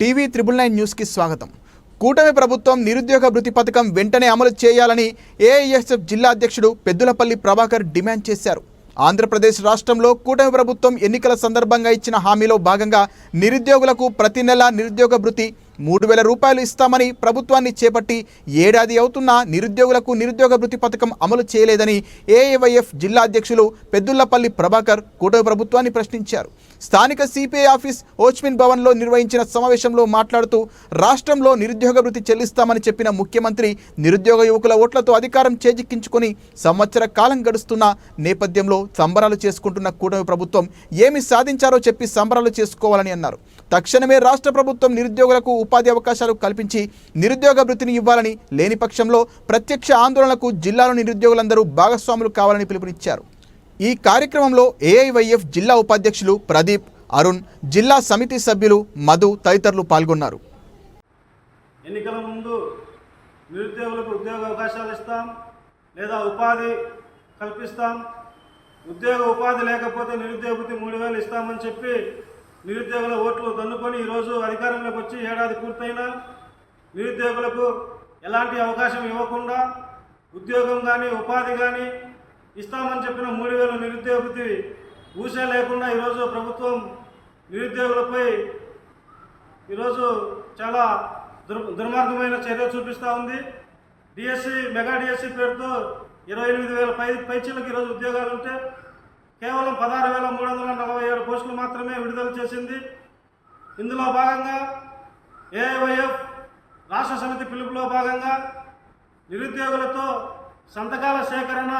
TV triple nine న్యూస్కి స్వాగతం. కూటమి ప్రభుత్వం నిరుద్యోగ భృతి పథకం వెంటనే అమలు చేయాలని ఏఐఎస్ఎఫ్ జిల్లా అధ్యక్షుడు పెద్దులపల్లి ప్రభాకర్ డిమాండ్ చేశారు. ఆంధ్రప్రదేశ్ రాష్ట్రంలో కూటమి ప్రభుత్వం ఎన్నికల సందర్భంగా ఇచ్చిన హామీలో భాగంగా నిరుద్యోగులకు ప్రతి నెల నిరుద్యోగ భృతి మూడు వేల రూపాయలు ఇస్తామని ప్రభుత్వాన్ని చేపట్టి ఏడాది అవుతున్నా నిరుద్యోగులకు నిరుద్యోగ భృతి పథకం అమలు చేయలేదని ఏఐవైఎఫ్ జిల్లా అధ్యక్షులు పెద్దుల్లపల్లి ప్రభాకర్ కూటమి ప్రభుత్వాన్ని ప్రశ్నించారు. స్థానిక సిపిఐ ఆఫీస్ ఓచ్మిన్ భవన్లో నిర్వహించిన సమావేశంలో మాట్లాడుతూ రాష్ట్రంలో నిరుద్యోగ భృతి చెల్లిస్తామని చెప్పిన ముఖ్యమంత్రి నిరుద్యోగ యువకుల ఓట్లతో అధికారం చేజిక్కించుకొని సంవత్సర కాలం గడుస్తున్న నేపథ్యంలో సంబరాలు చేసుకుంటున్న కూటమి ప్రభుత్వం ఏమి సాధించారో చెప్పి సంబరాలు చేసుకోవాలని అన్నారు. తక్షణమే రాష్ట్ర ప్రభుత్వం నిరుద్యోగులకు ఉపాధి అవకాశాలు కల్పించి నిరుద్యోగ వృత్తిని ఇవ్వాలని లేని పక్షంలో ప్రత్యక్ష ఆందోళనకు జిల్లాలో నిరుద్యోగులందరూ భాగస్వాములు కావాలని పిలుపునిచ్చారు. ఈ కార్యక్రమంలో ఏఐవైఎఫ్ జిల్లా ఉపాధ్యక్షులు ప్రదీప్ అరుణ్ జిల్లా సమితి సభ్యులు మధు తదితరులు పాల్గొన్నారు. ఎన్నికల ముందు నిరుద్యోగులకు ఉద్యోగ అవకాశాలు ఇస్తాం లేదా ఉపాధి కల్పిస్తాం. ఉద్యోగ ఉపాధి లేకపోతే నిరుద్యోగ మూడు వేలు ఇస్తామని చెప్పి నిరుద్యోగుల ఓట్లు దన్నుకొని ఈరోజు అధికారంలోకి వచ్చి ఏడాది పూర్తయినా నిరుద్యోగులకు ఎలాంటి అవకాశం ఇవ్వకుండా ఉద్యోగం కానీ ఉపాధి కానీ ఇస్తామని చెప్పిన మూడు వేల నిరుద్యోగతి ఊసే లేకుండా ఈరోజు ప్రభుత్వం నిరుద్యోగులపై ఈరోజు చాలా దుర్ దుర్మార్గమైన చర్య చూపిస్తూ ఉంది. డిఎస్సి మెగా డిఎస్సి పేరుతో ఇరవై ఎనిమిది వేల పై పైచీలకు ఈరోజు ఉద్యోగాలు ఉంటే కేవలం పదహారు వేల మూడు వందల నలభై ఏడు పోస్టులు మాత్రమే విడుదల చేసింది. ఇందులో భాగంగా ఏఐవైఎఫ్ రాష్ట్ర సమితి పిలుపులో భాగంగా నిరుద్యోగులతో సంతకాల సేకరణ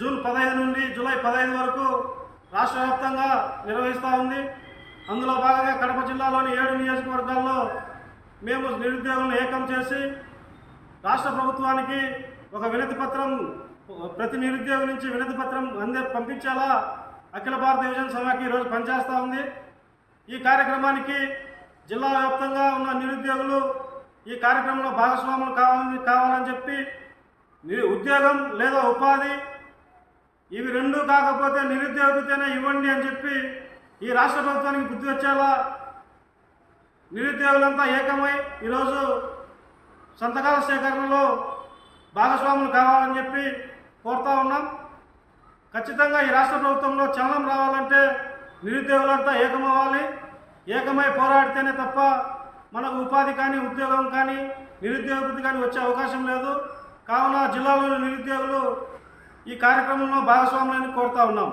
జూన్ పదహైదు నుండి జూలై పదహైదు వరకు రాష్ట్ర వ్యాప్తంగా నిర్వహిస్తూ ఉంది. అందులో భాగంగా కడప జిల్లాలోని ఏడు నియోజకవర్గాల్లో మేము నిరుద్యోగులను ఏకం చేసి రాష్ట్ర ప్రభుత్వానికి ఒక వినతి పత్రం ప్రతి నిరుద్యోగి నుంచి వినతి పత్రం అందే పంపించేలా? అఖిల భారత యువజన సభకి ఈరోజు పనిచేస్తూ ఉంది. ఈ కార్యక్రమానికి జిల్లా వ్యాప్తంగా ఉన్న నిరుద్యోగులు ఈ కార్యక్రమంలో భాగస్వాములు కావాలని కావాలని చెప్పి ఉద్యోగం లేదా ఉపాధి ఇవి రెండు కాకపోతే నిరుద్యోగితేనే ఇవ్వండి అని చెప్పి ఈ రాష్ట్ర ప్రభుత్వానికి బుద్ధి వచ్చేలా నిరుద్యోగులంతా ఏకమై ఈరోజు సంతకాల సేకరణలో భాగస్వాములు కావాలని చెప్పి కోరుతా ఉన్నాం. ఖచ్చితంగా ఈ రాష్ట్ర ప్రభుత్వంలో చలనం రావాలంటే నిరుద్యోగులంతా ఏకమవ్వాలి. ఏకమై పోరాడితేనే తప్ప మనకు ఉపాధి కానీ ఉద్యోగం కానీ నిరుద్యోగ కానీ వచ్చే అవకాశం లేదు. కావున జిల్లాలోని నిరుద్యోగులు ఈ కార్యక్రమంలో భాగస్వాములని కోరుతా ఉన్నాం.